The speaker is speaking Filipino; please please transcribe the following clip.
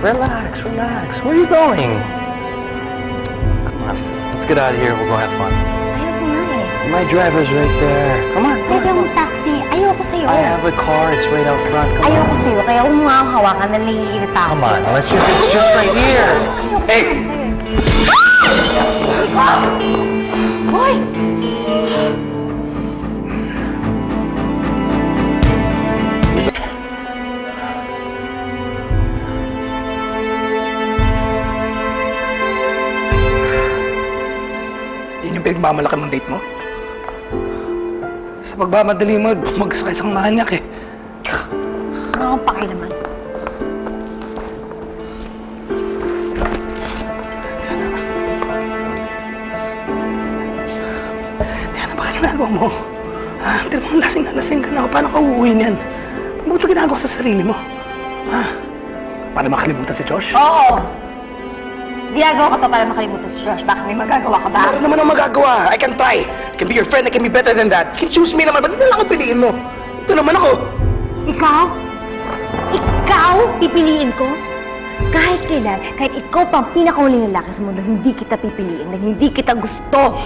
Relax, relax. Where are you going? Come on, let's get out of here. We'll go have fun. Ayoko nga eh. My driver's right there. Come on. come Pwede on. mo taxi. Ayoko sa'yo. I have a car. It's right out front. Come Ayoko on. sa'yo. Kaya huwag mo nga akong hawakan na naiirita ako Come on. sa'yo. Let's just. It's just right here. Ayoko Hey. sa'yo yung pinagmamalaki mong date mo? Sa pagmamadali mo, magkasakay sa manyak eh. Ano akong pakilaman? Diana, baka ginagawa mo? Ha? Tira mo, lasing na lasing ka na. Paano ka uuwi niyan? Ano ito ginagawa sa sarili mo? Ha? Para makalimutan si Josh? Oo! Ginagawa ko to para makalimutan si Josh. Bakit may magagawa ka ba? Meron naman ang magagawa. I can try. I can be your friend. I can be better than that. You can choose me naman. Ba't lang ako piliin mo? Ito naman ako. Ikaw? Ikaw? Pipiliin ko? Kahit kailan, kahit ikaw pang pinakahuling lalaki sa mundo, hindi kita pipiliin na hindi kita gusto.